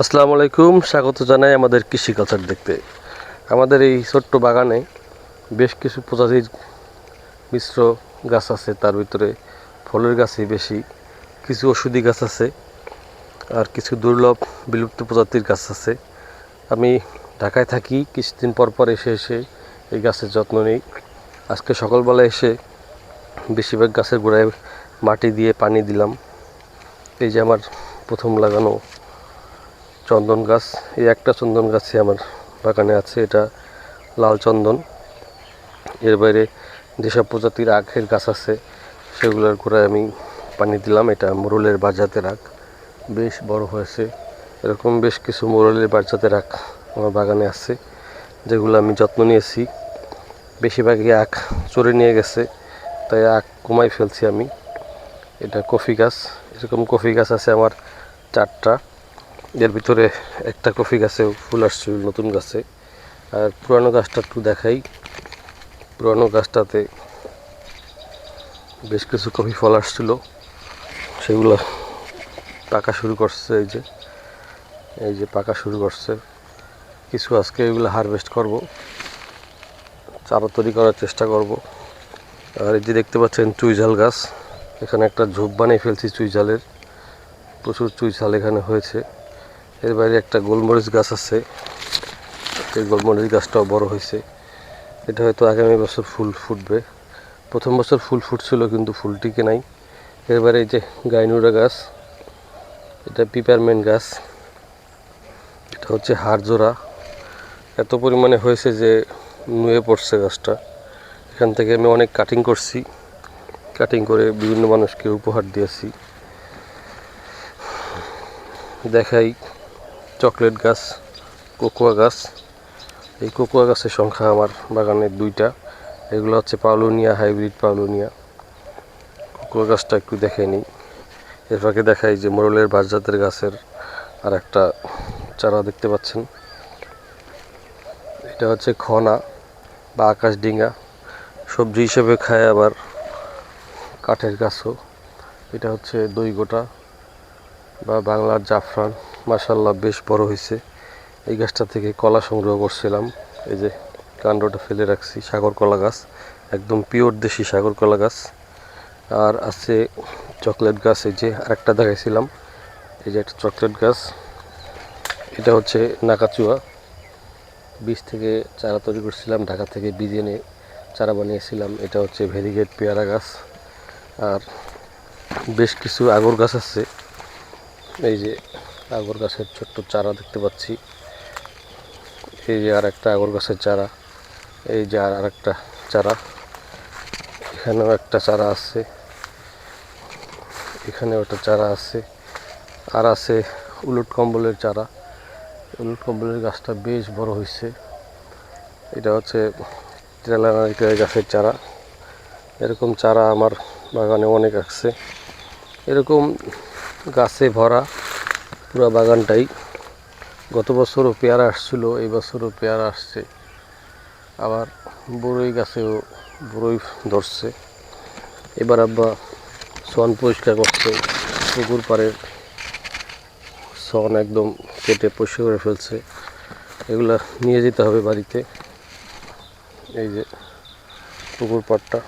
আসসালামু আলাইকুম, স্বাগত জানাই আমাদের কৃষি কালচার দেখতে। আমাদের এই ছোট্ট বাগানে বেশ কিছু প্রজাতির মিশ্র গাছ আছে, তার ভিতরে ফলের গাছই বেশি, কিছু ওষুধি গাছ আছে, আর কিছু দুর্লভ বিলুপ্ত প্রজাতির গাছ আছে। আমি ঢাকায় থাকি, কিছুদিন পর পর এসে এসে এই গাছের যত্ন নিই। আজকে সকালবেলা এসে বেশিরভাগ গাছের গোড়ায় মাটি দিয়ে পানি দিলাম। এই যে আমার প্রথম লাগানো চন্দন গাছ, এই একটা চন্দন গাছই আমার বাগানে আছে, এটা লাল চন্দন। এর বাইরে যেসব প্রজাতির আখের গাছ আছে, সেগুলোর গোড়ায় আমি পানি দিলাম। এটা মোরলের বাজাতের আখ বেশ বড় হয়েছে। এরকম বেশ কিছু মোরলের বাজাতের আখ আমার বাগানে আছে, যেগুলো আমি যত্ন নিয়েছি। বেশিরভাগই আখ চড়ে নিয়ে গেছে, তাই আখ কমাই ফেলছি আমি। এটা কফি গাছ, এরকম কফি গাছ আছে আমার চারটা। এর ভিতরে একটা কফি গাছে ফুল আসছে, নতুন গাছে। আর পুরানো গাছটা একটু দেখাই। পুরানো গাছটাতে বেশ কিছু কফি ফল আসছিল। সেগুলো পাকা শুরু করছে এই যে। এই যে পাকা শুরু করছে। কিছু আজকে এগুলো হারভেস্ট করব। চারা তৈরি করার চেষ্টা করব। আর এই যে দেখতে পাচ্ছেন চুইঝাল গাছ। এখানে একটা ঝোপ বানিয়ে ফেলছি চুইঝালের প্রচুর চুইঝাল এখানে হয়েছে। এর বাইরে একটা গোলমরিচ গাছ আছে। এই গোলমরিচ গাছটাও বড় হয়েছে। এটা হয়তো আগামী বছর ফুল ফুটবে। প্রথম বছর ফুল ফুটছিল, কিন্তু ফুল টিকে নাই। এরবারে এই যে গাইনুরা গাছ, এটা পিপারমেন্ট গাছ। এটা হচ্ছে হাড়জোড়া। এত পরিমাণে হয়েছে যে নুয়ে পড়ছে গাছটা। এখান থেকে আমি অনেক কাটিং করছি। কাটিং করে বিভিন্ন মানুষকে উপহার দিয়েছি। দেখাই। চকলেট গাছ, কোকোয়া গাছ। এই কোকোয়া গাছের সংখ্যা আমার বাগানে দুইটা। এগুলো হচ্ছে পাউলোনিয়া হাইব্রিড পাউলোনিয়া কোকোয়া গাছটা একটু দেখে নিই। এর ফাঁকে দেখাই যে মোরলের বাঁশজাতের গাছের আর একটা চারা দেখতে পাচ্ছেন। এটা হচ্ছে খনা বা আকাশ ডিঙ্গা সবজি হিসেবে খায় আবার কাঠের গাছও। এটা হচ্ছে দই গোটা বা বাংলার জাফরান। মাসাল্লাহ বেশ বড় হয়েছে এই গাছটা থেকে কলা সংগ্রহ করছিলাম। এই যে কাণ্ডটা ফেলে রাখছি, সাগর কলা গাছ, একদম পিওর দেশি সাগর কলা গাছ। আর আছে চকলেট গাছ, এই যে আরেকটা দেখাইছিলাম। এই যে একটা চকলেট গাছ। এটা হচ্ছে নাকাচুয়া। বীজ থেকে চারা তৈরি করছিলাম, ঢাকা থেকে বীজ এনে চারা বানিয়েছিলাম। এটা হচ্ছে ভেরিগেট পেয়ারা গাছ। আর বেশ কিছু আগর গাছ আছে। এই যে আগর গাছের ছোট্ট চারা দেখতে পাচ্ছি। এই যে আর একটা আগর গাছের চারা, এই যে আর একটা চারা, এখানেও একটা চারা আছে, এখানেও একটা চারা আছে, আর আছে উলট কম্বলের চারা। উলট কম্বলের গাছটা বেশ বড় হয়েছে। এটা হচ্ছে ট্রেলানারিকা গাছের চারা। এরকম চারা আমার বাগানে অনেক আছে। এরকম গাছে ভরা পুরো বাগানটাই। গত বছরও পেয়ারা আসছিল, এই বছরও পেয়ারা আসছে। আবার বড়ই গাছেও বড়ই ধরছে। এবার আব্বা সন পরিষ্কার করছে, পুকুর পাড়ের সন একদম কেটে পরিষ্কার করে ফেলছে। এগুলা নিয়ে যেতে হবে বাড়িতে, এই যে পুকুর পাড়টা।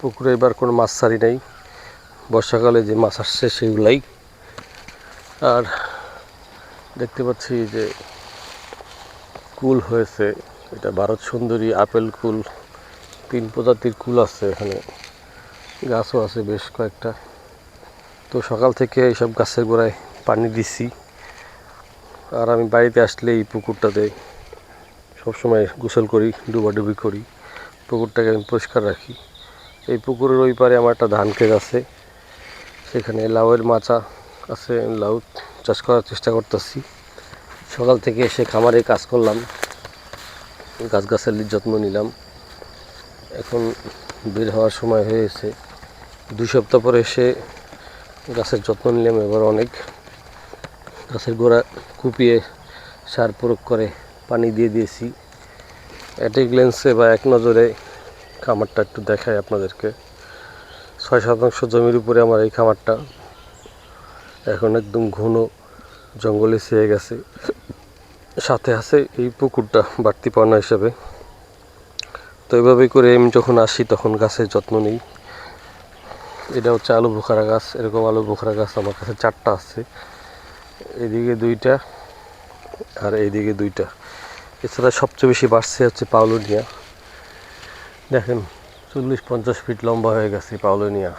পুকুরে এবার কোনো মাছ ছাড়ি নেই। বর্ষাকালে যে মাছ আসছে সেগুলাই আর দেখতে পাচ্ছি যে কুল হয়েছে। এটা ভারত সুন্দরী আপেল কুল। তিন প্রজাতির কুল আছে এখানে। গাছও আছে বেশ কয়েকটা। তো সকাল থেকে এইসব গাছের গোড়ায় পানি দিছি। আর আমি বাড়িতে আসলে এই পুকুরটাতে সবসময় গোসল করি, ডুবাডুবি করি। পুকুরটাকে আমি পরিষ্কার রাখি। এই পুকুরের ওই পারে আমার একটা ধান ক্ষেত আছে। সেখানে লাউয়ের মাচা আছে লাউ চাষ করার চেষ্টা করতেছি। সকাল থেকে এসে খামারে কাজ করলাম। গাছগাছালির যত্ন নিলাম। এখন বের হওয়ার সময় হয়েছে দুই সপ্তাহ পরে এসে গাছের যত্ন নিলাম এবার অনেক। গাছের গোড়া কুপিয়ে সার প্রয়োগ করে পানি দিয়ে দিয়েছি। অ্যাটিক লেন্সে বা এক নজরে খামারটা একটু দেখায় আপনাদেরকে। ছয় শতাংশ জমির উপরে আমার এই খামারটা। এখন একদম ঘন জঙ্গলে ছেয়ে গেছে। সাথে আছে এই পুকুরটা বাড়তি পাওনা হিসাবে। তো এইভাবেই করে আমি যখন আসি তখন গাছের যত্ন নিই। এটা হচ্ছে আলু বোখারা গাছ, এরকম আলু বোখারা গাছ আমার কাছে চারটা আছে। এদিকে দুইটা আর এইদিকে দুইটা। এছাড়া সবচেয়ে বেশি বাড়ছে হচ্ছে পাউলোনিয়া দেখেন, চল্লিশ পঞ্চাশ ফিট লম্বা হয়ে গেছে পাউলোনিয়া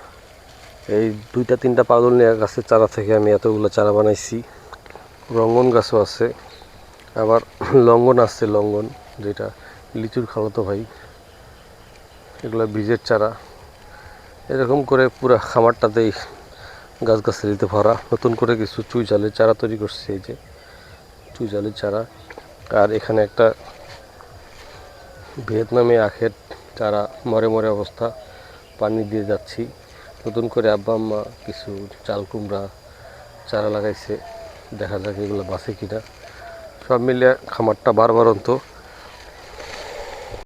এই দুইটা, তিনটা পাউলোনিয়া গাছের চারা থেকে আমি এতগুলো চারা বানাইছি। রঙ্গন গাছও আছে। আবার লঙ্গন আসছে লঙ্গন, যেটা লিচুর খালাতো ভাই। এগুলো বীজের চারা। এরকম করে পুরো খামারটাতেই গাছগাছালিতে ভরা। নতুন করে কিছু চুই জালের চারা তৈরি করছে এই যে, চুই জালের চারা। আর এখানে একটা ভিয়েতনামে আখের চারা, মরে মরে অবস্থা। পানি দিয়ে যাচ্ছি। নতুন করে আব্বা আম্মা কিছু চাল কুমড়া, চারা লাগাইছে। দেখা যাক এগুলো বাঁচে কিনা। সব মিলিয়ে খামারটা বারবারন্ত